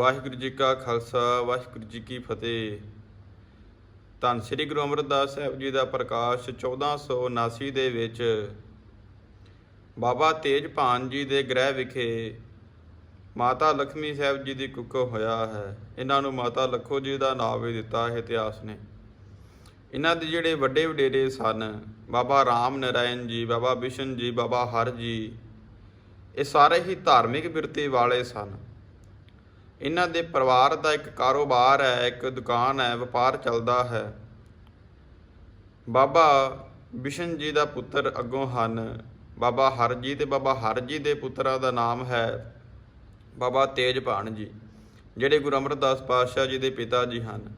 ਵਾਹਿਗੁਰੂ ਜੀ ਕਾ ਖਾਲਸਾ, ਵਾਹਿਗੁਰੂ ਜੀ ਕੀ ਫਤਿਹ। ਧੰਨ ਸ੍ਰੀ ਗੁਰੂ ਅਮਰਦਾਸ ਸਾਹਿਬ ਜੀ ਦਾ ਪ੍ਰਕਾਸ਼ 1479 ਦੇ ਵਿੱਚ ਬਾਬਾ ਤੇਜਭਾਨ ਜੀ ਦੇ ਗ੍ਰਹਿ ਵਿਖੇ ਮਾਤਾ ਲక్ష్ਮੀ ਸਾਹਿਬ ਜੀ ਦੀ ਕੁੱਖੋਂ ਹੋਇਆ ਹੈ। ਇਹਨਾਂ ਨੂੰ ਮਾਤਾ ਲਖੋ ਜੀ ਦਾ ਨਾਮ ਵੀ ਦਿੱਤਾ ਹੈ ਇਤਿਹਾਸ ਨੇ। ਇਹਨਾਂ ਦੇ ਜਿਹੜੇ ਵੱਡੇ ਵਡੇਰੇ ਸਨ, ਬਾਬਾ ਰਾਮ ਨਰਾਇਣ ਜੀ, ਬਾਬਾ ਬਿਸ਼ਨ ਜੀ, ਬਾਬਾ ਹਰ ਜੀ, ਇਹ ਸਾਰੇ ਹੀ ਧਾਰਮਿਕ ਬਿਰਤੀ ਵਾਲੇ ਸਨ। ਇਹਨਾਂ ਦੇ ਪਰਿਵਾਰ ਦਾ ਇੱਕ ਕਾਰੋਬਾਰ ਹੈ, ਇੱਕ ਦੁਕਾਨ ਹੈ, ਵਪਾਰ ਚੱਲਦਾ ਹੈ। ਬਾਬਾ ਬਿਸ਼ਨ ਜੀ ਦਾ ਪੁੱਤਰ ਅੱਗੋਂ ਹਨ। ਬਾਬਾ ਹਰ ਜੀ ਤੇ ਬਾਬਾ ਹਰ ਜੀ ਦੇ ਪੁੱਤਰਾਂ ਦਾ ਨਾਮ ਹੈ ਬਾਬਾ ਤੇਜਪਾਨ ਜੀ, ਜਿਹੜੇ ਗੁਰੂ ਅਮਰਦਾਸ ਪਾਤਸ਼ਾਹ ਜੀ ਦੇ ਪਿਤਾ ਜੀ ਹਨ।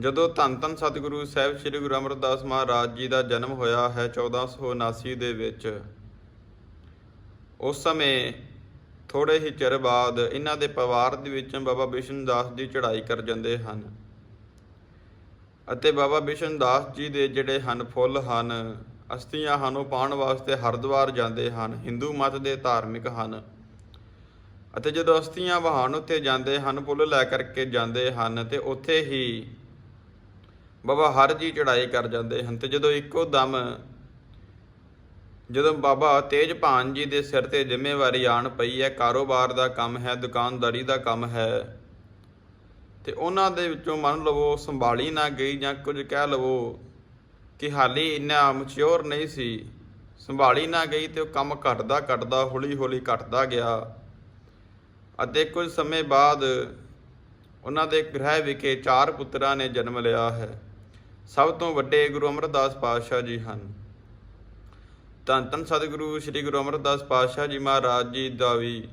ਜਦੋਂ ਧੰਨ ਧੰਨ ਸਤਿਗੁਰੂ ਸਾਹਿਬ ਸ੍ਰੀ ਗੁਰੂ ਅਮਰਦਾਸ ਮਹਾਰਾਜ ਜੀ ਦਾ ਜਨਮ ਹੋਇਆ ਹੈ 1479 ਦੇ ਵਿੱਚ, ਉਸ ਸਮੇਂ ਥੋੜੇ ਹੀ ਚਿਰ ਬਾਅਦ ਇਹਨਾਂ ਦੇ ਪਰਿਵਾਰ ਦੇ ਵਿੱਚ ਬਾਬਾ ਬਿਸ਼ਨ ਦਾਸ ਜੀ ਚੜ੍ਹਾਈ ਕਰ ਜਾਂਦੇ ਹਨ। ਅਤੇ ਬਾਬਾ ਬਿਸ਼ਨ ਦਾਸ ਜੀ ਦੇ ਜਿਹੜੇ ਹਨ ਫੁੱਲ ਹਨ ਅਸਥੀਆਂ ਹਨ, ਉਹ ਪਾਉਣ ਵਾਸਤੇ ਹਰਿਦੁਆਰ ਜਾਂਦੇ ਹਨ, ਹਿੰਦੂ ਮਤ ਦੇ ਧਾਰਮਿਕ ਹਨ। ਅਤੇ ਜਦੋਂ ਅਸਥੀਆਂ ਵਹਾਣ ਉੱਤੇ ਜਾਂਦੇ ਹਨ ਫੁੱਲ ਲੈ ਕਰਕੇ ਜਾਂਦੇ ਹਨ, ਤੇ ਉੱਥੇ ਹੀ ਬਾਬਾ ਹਰ ਜੀ ਚੜ੍ਹਾਈ ਕਰ ਜਾਂਦੇ ਹਨ। ਤੇ ਜਦੋਂ ਇੱਕੋ ਦਮ ਜਦੋਂ ਬਾਬਾ ਤੇਜ ਭਾਨ ਜੀ ਦੇ ਸਿਰ ਤੇ ਜ਼ਿੰਮੇਵਾਰੀ ਆਣ ਪਈ ਹੈ, ਕਾਰੋਬਾਰ ਦਾ ਕੰਮ ਹੈ, ਦੁਕਾਨਦਾਰੀ ਦਾ ਕੰਮ ਹੈ, ਤੇ ਉਹਨਾਂ ਦੇ ਵਿੱਚੋਂ ਮੰਨ ਲਵੋ ਸੰਭਾਲੀ ਨਾ ਗਈ ਜਾਂ ਕੁਝ ਕਹਿ ਲਵੋ ਕਿ ਹਾਲੀ ਇੰਨਾ ਮਚਿਓਰ ਨਹੀਂ ਸੀ, ਸੰਭਾਲੀ ਨਾ ਗਈ ਤੇ ਉਹ ਕੰਮ ਘਟਦਾ ਘਟਦਾ ਹੌਲੀ ਹੌਲੀ ਘਟਦਾ ਗਿਆ। ਅਤੇ ਕੁਝ ਸਮੇਂ ਬਾਅਦ ਉਹਨਾਂ ਦੇ ਗ੍ਰਹਿ ਵਿਖੇ ਚਾਰ ਪੁੱਤਰਾਂ ਨੇ ਜਨਮ ਲਿਆ ਹੈ। ਸਭ ਤੋਂ ਵੱਡੇ ਗੁਰੂ ਅਮਰਦਾਸ ਪਾਤਸ਼ਾਹ ਜੀ ਹਨ। ਧੰਨ ਧੰਨ ਸਤਿਗੁਰੂ, ਸ੍ਰੀ ਗੁਰੂ ਅਮਰਦਾਸ ਪਾਤਸ਼ਾਹ ਜੀ ਮਹਾਰਾਜ ਜੀ ਦਾ ਵੀ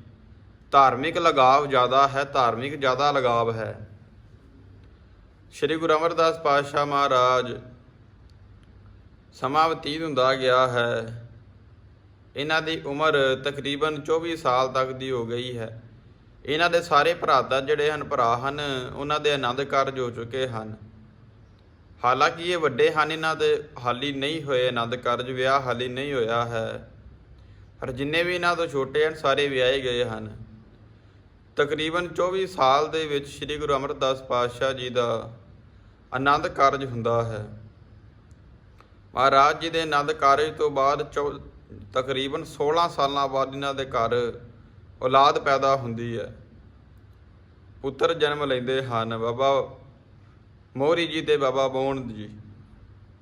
ਧਾਰਮਿਕ ਲਗਾਵ ਜ਼ਿਆਦਾ ਹੈ, ਧਾਰਮਿਕ ਜ਼ਿਆਦਾ ਲਗਾਵ ਹੈ। ਸ੍ਰੀ ਗੁਰੂ ਅਮਰਦਾਸ ਪਾਤਸ਼ਾਹ ਮਹਾਰਾਜ, ਸਮਾਂ ਬਤੀਤ ਹੁੰਦਾ ਗਿਆ ਹੈ। ਇਹਨਾਂ ਦੀ ਉਮਰ ਤਕਰੀਬਨ 24 ਸਾਲ ਤੱਕ ਦੀ ਹੋ ਗਈ ਹੈ। ਇਹਨਾਂ ਦੇ ਸਾਰੇ ਭਰਾ ਦਾ ਜਿਹੜੇ ਹਨ, ਭਰਾ ਹਨ, ਉਹਨਾਂ ਦੇ ਆਨੰਦ ਕਾਰਜ ਹੋ ਚੁੱਕੇ ਹਨ। ਹਾਲਾਂਕਿ ਇਹ ਵੱਡੇ ਹਨ, ਇਹਨਾਂ ਦੇ ਹਾਲੀ ਨਹੀਂ ਹੋਏ, ਆਨੰਦ ਕਾਰਜ, ਵਿਆਹ ਹਾਲੀ ਨਹੀਂ ਹੋਇਆ ਹੈ। ਪਰ ਜਿੰਨੇ ਵੀ ਇਹਨਾਂ ਤੋਂ ਛੋਟੇ ਹਨ, ਸਾਰੇ ਵਿਆਹੇ ਗਏ ਹਨ। ਤਕਰੀਬਨ 24 ਸਾਲ ਦੇ ਵਿੱਚ ਸ੍ਰੀ ਗੁਰੂ ਅਮਰਦਾਸ ਪਾਤਸ਼ਾਹ ਜੀ ਦਾ ਆਨੰਦ ਕਾਰਜ ਹੁੰਦਾ ਹੈ। ਮਹਾਰਾਜ ਜੀ ਦੇ ਆਨੰਦ ਕਾਰਜ ਤੋਂ ਬਾਅਦ ਚੌ- ਤਕਰੀਬਨ 16 ਸਾਲਾਂ ਬਾਅਦ ਇਹਨਾਂ ਦੇ ਘਰ ਔਲਾਦ ਪੈਦਾ ਹੁੰਦੀ ਹੈ। ਪੁੱਤਰ ਜਨਮ ਲੈਂਦੇ ਹਨ। ਬਾਬਾ ਮੋਹਰੀ ਜੀ ਤੇ ਬਾਬਾ ਬੋਹਣ ਜੀ।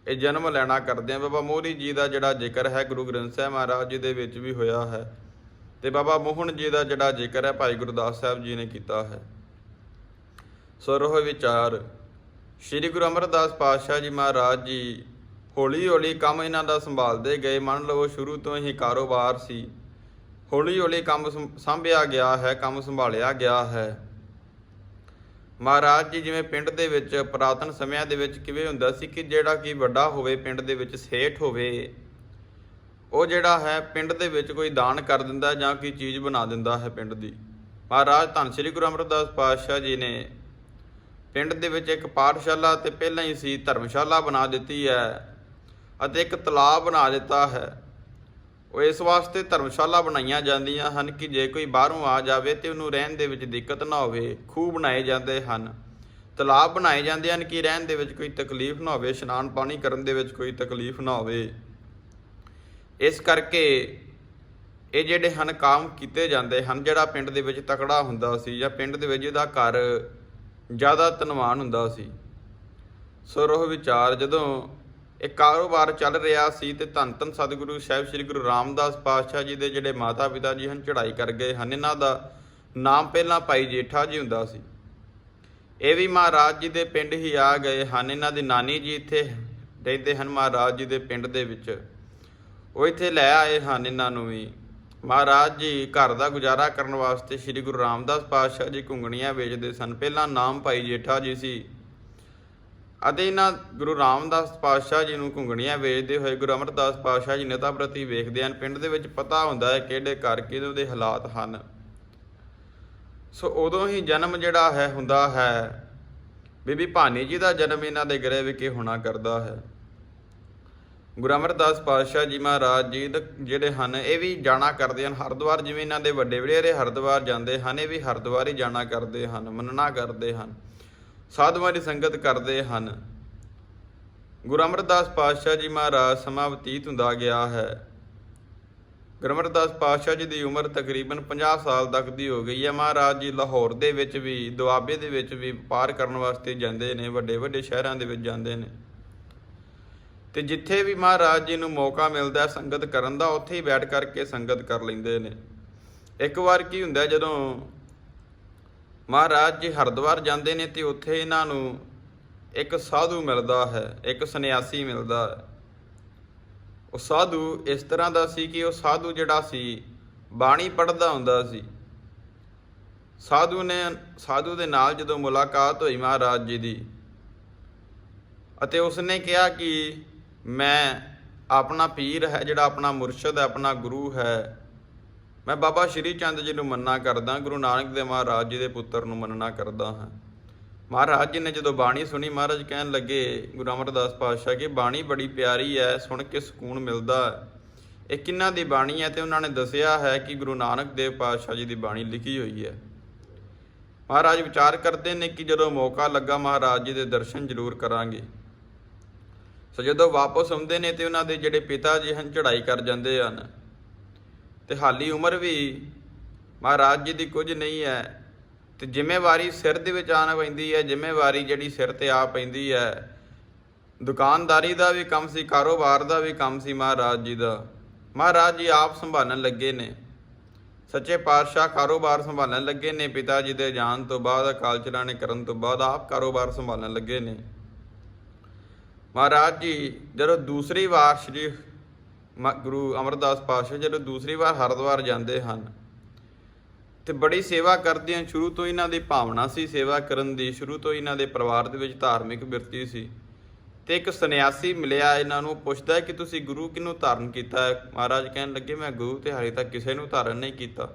ਇਹ ਜਨਮ ਲੈਣਾ ਕਰਦੇ ਆ। ਬਾਬਾ ਮੋਹਰੀ ਜੀ ਦਾ ਜਿਹੜਾ ਜ਼ਿਕਰ ਹੈ, ਗੁਰੂ ਗ੍ਰੰਥ ਸਾਹਿਬ ਮਹਾਰਾਜ ਜੀ ਦੇ ਵਿੱਚ ਵੀ ਹੋਇਆ ਹੈ। ਤੇ ਬਾਬਾ ਮੋਹਨ ਜੀ ਦਾ ਜਿਹੜਾ ਜ਼ਿਕਰ ਹੈ, ਭਾਈ ਗੁਰਦਾਸ ਸਾਹਿਬ ਜੀ ਨੇ ਕੀਤਾ ਹੈ। ਸੋ ਵਿਚਾਰ। ਸ੍ਰੀ ਗੁਰੂ ਅਮਰਦਾਸ ਪਾਤਸ਼ਾਹ ਜੀ ਮਹਾਰਾਜ ਜੀ ਹੌਲੀ ਹੌਲੀ ਕੰਮ ਇਹਨਾਂ ਦਾ ਸੰਭਾਲਦੇ ਗਏ। ਮੰਨ ਲਵੋ ਸ਼ੁਰੂ ਤੋਂ ਹੀ ਕਾਰੋਬਾਰ ਸੀ। ਹੌਲੀ ਹੌਲੀ ਕੰਮ ਸੰਭਿਆ ਗਿਆ ਹੈ, ਕੰਮ ਸੰਭਾਲਿਆ ਗਿਆ ਹੈ। ਮਹਾਰਾਜ ਜੀ, ਜਿਵੇਂ ਪਿੰਡ ਦੇ ਵਿੱਚ ਪੁਰਾਤਨ ਸਮਿਆਂ ਦੇ ਵਿੱਚ ਕਿਵੇਂ ਹੁੰਦਾ ਸੀ ਕਿ ਜਿਹੜਾ ਕਿ ਵੱਡਾ ਹੋਵੇ, ਪਿੰਡ ਦੇ ਵਿੱਚ ਸੇਠ ਹੋਵੇ, ਉਹ ਜਿਹੜਾ ਹੈ ਪਿੰਡ ਦੇ ਵਿੱਚ ਕੋਈ ਦਾਨ ਕਰ ਦਿੰਦਾ ਜਾਂ ਕੋਈ ਚੀਜ਼ ਬਣਾ ਦਿੰਦਾ ਹੈ ਪਿੰਡ ਦੀ। ਮਹਾਰਾਜ ਧੰਨ ਸ੍ਰੀ ਗੁਰੂ ਅਮਰਦਾਸ ਪਾਤਸ਼ਾਹ ਜੀ ਨੇ ਪਿੰਡ ਦੇ ਵਿੱਚ ਇੱਕ ਪਾਠਸ਼ਾਲਾ ਤੇ ਪਹਿਲਾਂ ਹੀ ਸੀ ਧਰਮਸ਼ਾਲਾ ਬਣਾ ਦਿੱਤੀ ਹੈ ਅਤੇ ਇੱਕ ਤਲਾਬ ਬਣਾ ਦਿੱਤਾ ਹੈ। ਉਹ ਇਸ ਵਾਸਤੇ ਧਰਮਸ਼ਾਲਾ ਬਣਾਈਆਂ ਜਾਂਦੀਆਂ ਹਨ ਕਿ ਜੇ ਕੋਈ ਬਾਹਰੋਂ ਆ ਜਾਵੇ ਤੇ ਉਹਨੂੰ ਰਹਿਣ ਦੇ ਵਿੱਚ ਦਿੱਕਤ ਨਾ ਹੋਵੇ, ਖੂਹ ਬਣਾਏ ਜਾਂਦੇ ਹਨ। ਤਲਾਬ ਬਣਾਏ ਜਾਂਦੇ ਹਨ ਕਿ ਰਹਿਣ ਦੇ ਵਿੱਚ ਕੋਈ ਤਕਲੀਫ ਨਾ ਹੋਵੇ, ਇਸ਼ਨਾਨ ਪਾਣੀ ਕਰਨ ਦੇ ਵਿੱਚ ਕੋਈ ਤਕਲੀਫ ਨਾ ਹੋਵੇ। ਇਸ ਕਰਕੇ ਇਹ ਜਿਹੜੇ ਹਨ ਕੰਮ ਕੀਤੇ ਜਾਂਦੇ ਹਨ, ਜਿਹੜਾ ਪਿੰਡ ਦੇ ਵਿੱਚ ਤਕੜਾ ਹੁੰਦਾ ਸੀ ਜਾਂ ਪਿੰਡ ਦੇ ਵਿੱਚ ਜਿਹਦਾ ਘਰ ਜ਼ਿਆਦਾ ਧਨਵਾਨ ਹੁੰਦਾ ਸੀ। ਸੋ ਰੋਹ ਵਿਚਾਰ ਜਦੋਂ ਇਹ ਕਾਰੋਬਾਰ ਚੱਲ ਰਿਹਾ ਸੀ ਤੇ ਧੰਨ ਧੰਨ ਸਤਿਗੁਰੂ, ਸਾਹਿਬ ਸ੍ਰੀ ਗੁਰੂ ਰਾਮਦਾਸ ਪਾਤਸ਼ਾਹ ਜੀ ਦੇ ਜਿਹੜੇ ਮਾਤਾ ਪਿਤਾ ਜੀ ਹਨ, ਚੜ੍ਹਾਈ ਕਰ ਗਏ ਹਨ, ਇਹਨਾਂ ਦਾ ਨਾਮ ਪਹਿਲਾਂ ਭਾਈ ਜੇਠਾ ਜੀ ਹੁੰਦਾ ਸੀ। ਇਹ ਵੀ ਮਹਾਰਾਜ ਜੀ ਦੇ ਪਿੰਡ ਹੀ ਆ ਗਏ ਹਨ, ਇਹਨਾਂ ਦੀ ਨਾਨੀ ਜੀ ਇੱਥੇ ਰਹਿੰਦੇ ਹਨ ਮਹਾਰਾਜ ਜੀ ਦੇ ਪਿੰਡ ਦੇ ਵਿੱਚ। ਉਹ ਇੱਥੇ ਲੈ ਆਏ ਹਨ ਇਹਨਾਂ ਨੂੰ ਵੀ। ਮਹਾਰਾਜ ਜੀ ਘਰ ਦਾ ਗੁਜ਼ਾਰਾ ਕਰਨ ਵਾਸਤੇ ਸ੍ਰੀ ਗੁਰੂ ਰਾਮਦਾਸ ਪਾਤਸ਼ਾਹ ਜੀ ਘੁੰਗਣੀਆਂ ਵੇਚਦੇ ਸਨ। ਪਹਿਲਾਂ ਨਾਮ ਭਾਈ ਜੇਠਾ ਜੀ ਸੀ। ਅਤੇ ਇਹਨਾਂ ਗੁਰੂ ਰਾਮਦਾਸ ਪਾਤਸ਼ਾਹ ਜੀ ਨੂੰ ਘੁੰਗਣੀਆਂ ਵੇਚਦੇ ਹੋਏ ਗੁਰੂ ਅਮਰਦਾਸ ਪਾਤਸ਼ਾਹ ਜੀ ਨੇਤਾ ਪ੍ਰਤੀ ਵੇਖਦੇ ਹਨ। ਪਿੰਡ ਦੇ ਵਿੱਚ ਪਤਾ ਹੁੰਦਾ ਹੈ ਕਿਹੜੇ ਘਰ ਕਿਹਦੇ ਦੇ ਹਾਲਾਤ ਹਨ। ਸੋ ਉਦੋਂ ਹੀ ਜਨਮ ਜਿਹੜਾ ਹੈ, ਹੁੰਦਾ ਹੈ। ਬੀਬੀ ਭਾਨੀ ਜੀ ਦਾ ਜਨਮ ਇਹਨਾਂ ਦੇ ਗ੍ਰਹਿ ਵਿਖੇ ਹੋਣਾ ਕਰਦਾ ਹੈ। ਗੁਰੂ ਅਮਰਦਾਸ ਪਾਤਸ਼ਾਹ ਜੀ ਮਹਾਰਾਜ ਜੀ ਜਿਹੜੇ ਹਨ, ਇਹ ਵੀ ਜਾਣਾ ਕਰਦੇ ਹਨ। ਹਰਿਦੁਆਰ ਜਿਵੇਂ ਇਹਨਾਂ ਦੇ ਵੱਡੇ ਵਡੇਰੇ ਹਰਿਦੁਆਰ ਜਾਂਦੇ ਹਨ, ਇਹ ਵੀ ਹਰਿਦੁਆਰ ਹੀ ਜਾਣਾ ਕਰਦੇ ਹਨ, ਮੰਨਣਾ ਕਰਦੇ ਹਨ। ਸਾਧੂਆਂ ਦੀ ਸੰਗਤ ਕਰਦੇ ਹਨ। ਗੁਰੂ ਅਮਰਦਾਸ ਪਾਤਸ਼ਾਹ ਜੀ ਮਹਾਰਾਜ ਸਮਾਂ ਬਤੀਤ ਹੁੰਦਾ ਗਿਆ ਹੈ। ਗੁਰੂ ਅਮਰਦਾਸ ਪਾਤਸ਼ਾਹ ਜੀ ਦੀ ਉਮਰ ਤਕਰੀਬਨ 50 ਸਾਲ ਤੱਕ ਦੀ ਹੋ ਗਈ ਹੈ। ਮਹਾਰਾਜ ਜੀ ਲਾਹੌਰ ਦੇ ਵਿੱਚ ਵੀ, ਦੁਆਬੇ ਦੇ ਵਿੱਚ ਵੀ ਵਪਾਰ ਕਰਨ ਵਾਸਤੇ ਜਾਂਦੇ ਨੇ, ਵੱਡੇ ਵੱਡੇ ਸ਼ਹਿਰਾਂ ਦੇ ਵਿੱਚ ਜਾਂਦੇ ਨੇ। ਤੇ ਜਿੱਥੇ ਵੀ ਮਹਾਰਾਜ ਜੀ ਨੂੰ ਮੌਕਾ ਮਿਲਦਾ ਹੈ ਸੰਗਤ ਕਰਨ ਦਾ, ਉੱਥੇ ਹੀ ਬੈਠ ਕਰਕੇ ਸੰਗਤ ਕਰ ਲੈਂਦੇ ਨੇ। ਇੱਕ ਵਾਰ ਕੀ ਹੁੰਦਾ ਜਦੋਂ ਮਹਾਰਾਜ ਜੀ ਹਰਿਦੁਆਰ ਜਾਂਦੇ ਨੇ ਤੇ ਉੱਥੇ ਇਹਨਾਂ ਨੂੰ ਇੱਕ ਸਾਧੂ ਮਿਲਦਾ ਹੈ, ਇੱਕ ਸੰਨਿਆਸੀ ਮਿਲਦਾ ਹੈ। ਉਹ ਸਾਧੂ ਇਸ ਤਰ੍ਹਾਂ ਦਾ ਸੀ ਕਿ ਉਹ ਸਾਧੂ ਜਿਹੜਾ ਸੀ, ਬਾਣੀ ਪੜ੍ਹਦਾ ਹੁੰਦਾ ਸੀ। ਸਾਧੂ ਨੇ, ਸਾਧੂ ਦੇ ਨਾਲ ਜਦੋਂ ਮੁਲਾਕਾਤ ਹੋਈ ਮਹਾਰਾਜ ਜੀ ਦੀ, ਅਤੇ ਉਸਨੇ ਕਿਹਾ ਕਿ ਮੈਂ ਆਪਣਾ ਪੀਰ ਹੈ, ਜਿਹੜਾ ਆਪਣਾ ਮੁਰਸ਼ਿਦ ਹੈ, ਆਪਣਾ ਗੁਰੂ ਹੈ ਮੈਂ ਬਾਬਾ ਸ਼੍ਰੀ ਚੰਦ ਜੀ ਨੂੰ ਮੰਨਣਾ ਕਰਦਾ, ਗੁਰੂ ਨਾਨਕ ਦੇਵ ਮਹਾਰਾਜ ਜੀ ਦੇ ਪੁੱਤਰ ਨੂੰ ਮੰਨਣਾ ਕਰਦਾ ਹਾਂ। ਮਹਾਰਾਜ ਜੀ ਨੇ ਜਦੋਂ ਬਾਣੀ ਸੁਣੀ, ਮਹਾਰਾਜ ਕਹਿਣ ਲੱਗੇ, ਗੁਰੂ ਅਮਰਦਾਸ ਪਾਤਸ਼ਾਹ, ਕਿ ਬਾਣੀ ਬੜੀ ਪਿਆਰੀ ਹੈ, ਸੁਣ ਕੇ ਸਕੂਨ ਮਿਲਦਾ ਹੈ। ਇਹ ਕਿੰਨਾਂ ਦੀ ਬਾਣੀ ਹੈ ਤੇ ਉਹਨਾਂ ਨੇ ਦੱਸਿਆ ਹੈ ਕਿ ਗੁਰੂ ਨਾਨਕ ਦੇਵ ਪਾਤਸ਼ਾਹ ਜੀ ਦੀ ਬਾਣੀ ਲਿਖੀ ਹੋਈ ਹੈ। ਮਹਾਰਾਜ ਵਿਚਾਰ ਕਰਦੇ ਨੇ ਕਿ ਜਦੋਂ ਮੌਕਾ ਲੱਗਾ, ਮਹਾਰਾਜ ਜੀ ਦੇ ਦਰਸ਼ਨ ਜ਼ਰੂਰ ਕਰਾਂਗੇ। ਸੋ ਜਦੋਂ ਵਾਪਸ ਆਉਂਦੇ ਨੇ ਤੇ ਉਹਨਾਂ ਦੇ ਜਿਹੜੇ ਪਿਤਾ ਜੀ ਹਨ, ਚੜ੍ਹਾਈ ਕਰ ਜਾਂਦੇ ਹਨ। ਤੇ ਹਾਲੀ ਉਮਰ ਵੀ ਮਹਾਰਾਜ ਜੀ ਦੀ ਕੁਝ ਨਹੀਂ ਹੈ। ਤੇ ਜ਼ਿੰਮੇਵਾਰੀ ਸਿਰ ਦੇ ਵਿੱਚ ਆਣ ਪੈਂਦੀ ਹੈ, ਜ਼ਿੰਮੇਵਾਰੀ ਜਿਹੜੀ ਸਿਰ ਤੇ ਆ ਪੈਂਦੀ ਹੈ। ਦੁਕਾਨਦਾਰੀ ਦਾ ਵੀ ਕੰਮ ਸੀ, ਕਾਰੋਬਾਰ ਦਾ ਵੀ ਕੰਮ ਸੀ ਮਹਾਰਾਜ ਜੀ ਦਾ। ਮਹਾਰਾਜ ਜੀ ਆਪ ਸੰਭਾਲਣ ਲੱਗੇ ਨੇ। ਸੱਚੇ ਪਾਤਸ਼ਾਹ ਕਾਰੋਬਾਰ ਸੰਭਾਲਣ ਲੱਗੇ ਨੇ, ਪਿਤਾ ਜੀ ਦੇ ਜਾਣ ਤੋਂ ਬਾਅਦ, ਅਕਾਲ ਚਲਾਣੇ ਕਰਨ ਤੋਂ ਬਾਅਦ ਆਪ ਕਾਰੋਬਾਰ ਸੰਭਾਲਣ ਲੱਗੇ ਨੇ। ਮਹਾਰਾਜ ਜੀ ਜਦੋਂ ਦੂਸਰੀ ਵਾਰ ਸ੍ਰੀ ਗੁਰੂ ਅਮਰਦਾਸ ਪਾਤਸ਼ਾਹ ਜਦੋਂ ਦੂਸਰੀ ਵਾਰ ਹਰਿਦੁਆਰ ਜਾਂਦੇ ਹਨ ਤੇ ਬੜੀ ਸੇਵਾ ਕਰਦੇ ਹਨ ਸ਼ੁਰੂ ਤੋਂ ਇਹਨਾਂ ਦੀ ਭਾਵਨਾ ਸੀ ਸੇਵਾ ਕਰਨ ਦੀ। ਸ਼ੁਰੂ ਤੋਂ ਇਹਨਾਂ ਦੇ ਪਰਿਵਾਰ ਦੇ ਵਿੱਚ ਧਾਰਮਿਕ ਬਿਰਤੀ ਸੀ। ਤੇ ਇੱਕ ਸੰਨਿਆਸੀ ਮਿਲਿਆ ਇਹਨਾਂ ਨੂੰ, ਪੁੱਛਦਾ ਕਿ ਤੁਸੀਂ ਗੁਰੂ ਕਿਹਨੂੰ ਧਾਰਨ ਕੀਤਾ? ਮਹਾਰਾਜ ਕਹਿਣ ਲੱਗੇ, ਮੈਂ ਗੁਰੂ ਤੇ ਹਾਲੇ ਤੱਕ ਕਿਸੇ ਨੂੰ ਧਾਰਨ ਨਹੀਂ ਕੀਤਾ।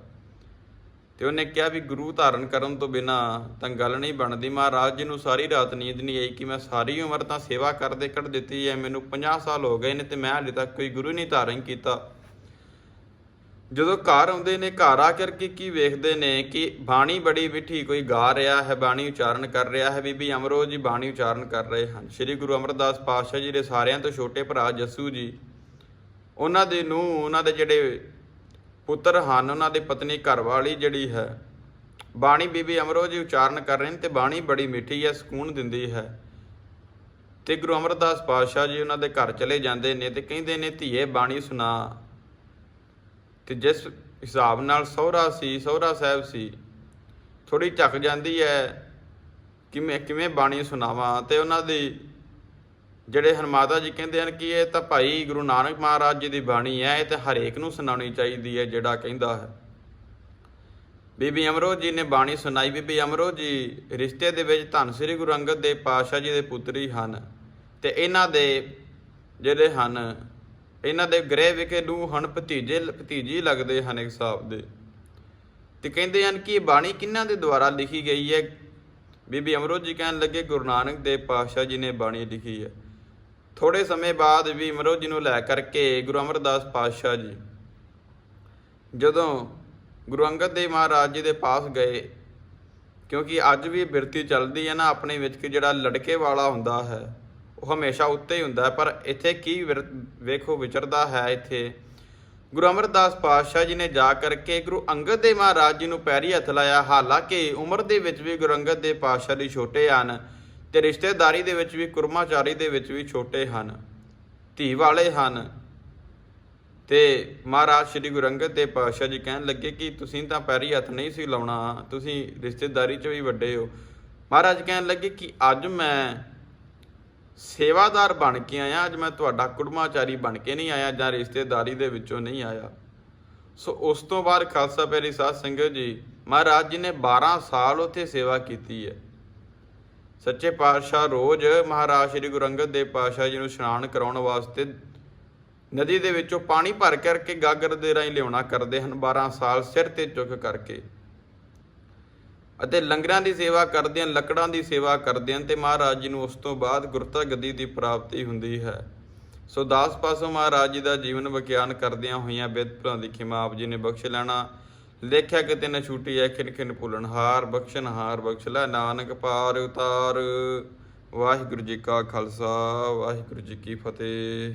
ਤੇ ਉਹਨੇ ਕਿਹਾ ਵੀ ਗੁਰੂ ਧਾਰਨ ਕਰਨ ਤੋਂ ਬਿਨਾ ਤਾਂ ਗੱਲ ਨਹੀਂ ਬਣਦੀ। ਮਹਾਰਾਜ ਜੀ ਨੂੰ ਸਾਰੀ ਰਾਤ ਨੀਂਦ ਨਹੀਂ ਆਈ ਕਿ ਮੈਂ ਸਾਰੀ ਉਮਰ ਤਾਂ ਸੇਵਾ ਕਰਦੇ ਕੱਢ ਦਿੱਤੀ ਹੈ, ਮੈਨੂੰ 50 ਸਾਲ ਹੋ ਗਏ ਨੇ ਤੇ ਮੈਂ ਹਾਲੇ ਤੱਕ ਕੋਈ ਗੁਰੂ ਨਹੀਂ ਧਾਰਨ ਕੀਤਾ। ਜਦੋਂ ਘਰ ਆਉਂਦੇ ਨੇ, ਘਰ ਆ ਕਰਕੇ ਕੀ ਵੇਖਦੇ ਨੇ ਕਿ ਬਾਣੀ ਬੜੀ ਮਿੱਠੀ ਕੋਈ ਗਾ ਰਿਹਾ ਹੈ, ਬਾਣੀ ਉਚਾਰਨ ਕਰ ਰਿਹਾ ਹੈ। ਬੀਬੀ ਅਮਰੋ ਜੀ ਬਾਣੀ ਉਚਾਰਨ ਕਰ ਰਹੇ ਹਨ। ਸ੍ਰੀ ਗੁਰੂ ਅਮਰਦਾਸ ਪਾਤਸ਼ਾਹ ਜੀ ਦੇ ਸਾਰਿਆਂ ਤੋਂ ਛੋਟੇ ਭਰਾ ਜੱਸੂ ਜੀ, ਉਹਨਾਂ ਦੇ ਨੂੰ ਉਹਨਾਂ ਦੇ ਜਿਹੜੇ ਪੁੱਤਰ ਹਨ, ਉਹਨਾਂ ਦੀ ਪਤਨੀ ਘਰਵਾਲੀ ਜਿਹੜੀ ਹੈ, ਬਾਣੀ ਬੀਬੀ ਅਮਰੋ ਜੀ ਉਚਾਰਨ ਕਰ ਰਹੇ ਨੇ ਤੇ ਬਾਣੀ ਬੜੀ ਮਿੱਠੀ ਹੈ, ਸਕੂਨ ਦਿੰਦੀ ਹੈ। ਤੇ ਗੁਰੂ ਅਮਰਦਾਸ ਪਾਤਸ਼ਾਹ ਜੀ ਉਹਨਾਂ ਦੇ ਘਰ ਚਲੇ ਜਾਂਦੇ ਨੇ ਤੇ ਕਹਿੰਦੇ ਨੇ, ਧੀਏ, ਬਾਣੀ ਸੁਣਾ। ਤੇ ਜਿਸ ਹਿਸਾਬ ਨਾਲ ਸਹੁਰਾ ਸੀ, ਸਹੁਰਾ ਸਾਹਿਬ ਸੀ ਥੋੜੀ ਝੱਕ ਜਾਂਦੀ ਹੈ ਕਿਵੇਂ ਕਿਵੇਂ ਬਾਣੀ ਸੁਣਾਵਾਂ ਤੇ ਉਹਨਾਂ ਦੀ ਜਿਹੜੇ ਹਨ ਮਾਤਾ ਜੀ ਕਹਿੰਦੇ ਹਨ ਕਿ ਇਹ ਤਾਂ ਭਾਈ ਗੁਰੂ ਨਾਨਕ ਮਹਾਰਾਜ ਜੀ ਦੀ ਬਾਣੀ ਹੈ, ਇਹ ਤਾਂ ਹਰੇਕ ਨੂੰ ਸੁਣਾਉਣੀ ਚਾਹੀਦੀ ਹੈ ਜਿਹੜਾ ਕਹਿੰਦਾ ਹੈ। ਬੀਬੀ ਅਮਰੋ ਜੀ ਨੇ ਬਾਣੀ ਸੁਣਾਈ। ਬੀਬੀ ਅਮਰੋ ਜੀ ਰਿਸ਼ਤੇ ਦੇ ਵਿੱਚ ਧੰਨ ਸ੍ਰੀ ਗੁਰੂ ਅੰਗਦ ਦੇਵ ਪਾਤਸ਼ਾਹ ਜੀ ਦੇ ਪੁੱਤਰੀ ਹਨ ਤੇ ਇਹਨਾਂ ਦੇ ਜਿਹੜੇ ਹਨ, ਇਹਨਾਂ ਦੇ ਗ੍ਰਹਿ ਵਿਖੇ ਨੂੰ ਹਨ ਭਤੀਜੇ, ਭਤੀਜੀ ਲੱਗਦੇ ਹਨ ਇੱਕ ਹਿਸਾਬ ਦੇ। ਤੇ ਕਹਿੰਦੇ ਹਨ ਕਿ ਇਹ ਬਾਣੀ ਕਿਹਨਾਂ ਦੇ ਦੁਆਰਾ ਲਿਖੀ ਗਈ ਹੈ? ਬੀਬੀ ਅਮਰੋ ਜੀ ਕਹਿਣ ਲੱਗੇ ਗੁਰੂ ਨਾਨਕ ਦੇਵ ਪਾਤਸ਼ਾਹ ਜੀ ਨੇ ਬਾਣੀ ਲਿਖੀ ਹੈ। ਥੋੜੇ ਸਮੇਂ ਬਾਅਦ ਵੀ ਅਮਰੋ ਜੀ ਨੂੰ ਲੈ ਕਰਕੇ ਗੁਰੂ ਅਮਰਦਾਸ ਪਾਤਸ਼ਾਹ ਜੀ, ਜਦੋਂ ਗੁਰੂ ਅੰਗਦ ਦੇਵ ਮਹਾਰਾਜ ਜੀ ਦੇ ਪਾਸ ਗਏ, ਕਿਉਂਕਿ ਅੱਜ ਵੀ ਬਿਰਤੀ ਚੱਲਦੀ ਹੈ ਨਾ ਆਪਣੇ ਵਿੱਚ ਕਿ ਜਿਹੜਾ ਲੜਕੇ ਵਾਲਾ ਹੁੰਦਾ ਹੈ, ਉਹ ਹਮੇਸ਼ਾ ਉੱਤੇ ਹੀ ਹੁੰਦਾ ਹੈ, ਪਰ ਇੱਥੇ ਕੀ ਵਿਰ- ਵੇਖੋ ਵਿਚਰਦਾ ਹੈ ਇੱਥੇ। ਗੁਰੂ ਅਮਰਦਾਸ ਪਾਤਸ਼ਾਹ ਜੀ ਨੇ ਜਾ ਕਰਕੇ ਗੁਰੂ ਅੰਗਦ ਦੇਵ ਮਹਾਰਾਜ ਜੀ ਨੂੰ ਪੈਰੀ ਹੱਥ ਲਾਇਆ, ਹਾਲਾਂਕਿ ਉਮਰ ਦੇ ਵਿੱਚ ਵੀ ਗੁਰੂ ਅੰਗਦ ਦੇਵ ਪਾਤਸ਼ਾਹ ਜੀ ਛੋਟੇ ਹਨ ਤੇ ਰਿਸ਼ਤੇਦਾਰੀ ਦੇ ਵਿੱਚ ਵੀ, ਕੁਰਮਾਚਾਰੀ ਦੇ ਵਿੱਚ ਵੀ ਛੋਟੇ ਹਨ, ਧੀ ਵਾਲੇ ਹਨ। ਤੇ ਮਹਾਰਾਜ ਸ੍ਰੀ ਗੁਰੂ ਅੰਗਦ ਦੇਵ ਪਾਤਸ਼ਾਹ ਜੀ ਕਹਿਣ ਲੱਗੇ ਕਿ ਤੁਸੀਂ ਤਾਂ ਪੈਰੀ ਹੱਥ ਨਹੀਂ ਸੀ ਲਾਉਣਾ, ਤੁਸੀਂ ਰਿਸ਼ਤੇਦਾਰੀ 'ਚ ਵੀ ਵੱਡੇ ਹੋ। ਮਹਾਰਾਜ ਕਹਿਣ ਲੱਗੇ ਕਿ ਅੱਜ ਮੈਂ ਸੇਵਾਦਾਰ ਬਣ ਕੇ ਆਇਆ, ਅੱਜ ਮੈਂ ਤੁਹਾਡਾ ਕੁੜਮਾਚਾਰੀ ਬਣ ਕੇ ਨਹੀਂ ਆਇਆ, ਜਾਂ ਰਿਸ਼ਤੇਦਾਰੀ ਦੇ ਵਿੱਚੋਂ ਨਹੀਂ ਆਇਆ। ਸੋ ਉਸ ਤੋਂ ਬਾਅਦ ਖਾਲਸਾ ਪੈਰੀ ਸਾਧ ਸੰਗਤ ਜੀ, ਮਹਾਰਾਜ ਜੀ ਨੇ 12 ਸਾਲ ਉੱਥੇ ਸੇਵਾ ਕੀਤੀ ਹੈ। ਸੱਚੇ ਪਾਤਸ਼ਾਹ ਰੋਜ਼ ਮਹਾਰਾਜ ਸ੍ਰੀ ਗੁਰੂ ਅੰਗਦ ਦੇਵ ਪਾਤਸ਼ਾਹ ਜੀ ਨੂੰ ਇਸ਼ਨਾਨ ਕਰਾਉਣ ਵਾਸਤੇ ਨਦੀ ਦੇ ਵਿੱਚੋਂ ਪਾਣੀ ਭਰ ਕਰਕੇ ਗਾਗਰ ਦੇ ਰਾਹੀਂ ਲਿਆਉਣਾ ਕਰਦੇ ਹਨ 12 ਸਾਲ ਸਿਰ ਤੇ ਚੁੱਕ ਕਰਕੇ। ਅਤੇ ਲੰਗਰਾਂ ਦੀ ਸੇਵਾ ਕਰਦੇ ਹਨ, ਲੱਕੜਾਂ ਦੀ ਸੇਵਾ ਕਰਦੇ ਹਨ ਤੇ ਮਹਾਰਾਜ ਜੀ ਨੂੰ ਉਸ ਤੋਂ ਬਾਅਦ ਗੁਰਤਾ ਗੱਦੀ ਦੀ ਪ੍ਰਾਪਤੀ ਹੁੰਦੀ ਹੈ। ਸੋ ਦਾਸ ਪਾਸੋਂ ਮਹਾਰਾਜ ਜੀ ਦਾ ਜੀਵਨ ਵਿਗਿਆਨ ਕਰਦਿਆਂ ਹੋਈਆਂ ਬਿਰਧ ਭੁਲਾਂ ਦੀ ਖਿਮਾ ਆਪ ਜੀ ਨੇ ਬਖਸ਼ ਲੈਣਾ। ਲੇਖਿਆ ਕਿਤੇ ਨ ਛੂਟੀ ਐ, ਖਿਨ ਖਿਨ ਭੁਲਣਹਾਰ ਬਖਸ਼ਣਹਾਰ ਬਖਸ਼ ਲੈ, ਨਾਨਕ ਪਾਰ ਉਤਾਰ। ਵਾਹਿਗੁਰੂ ਜੀ ਕਾ ਖਾਲਸਾ, ਵਾਹਿਗੁਰੂ ਜੀ ਕੀ ਫਤਿਹ।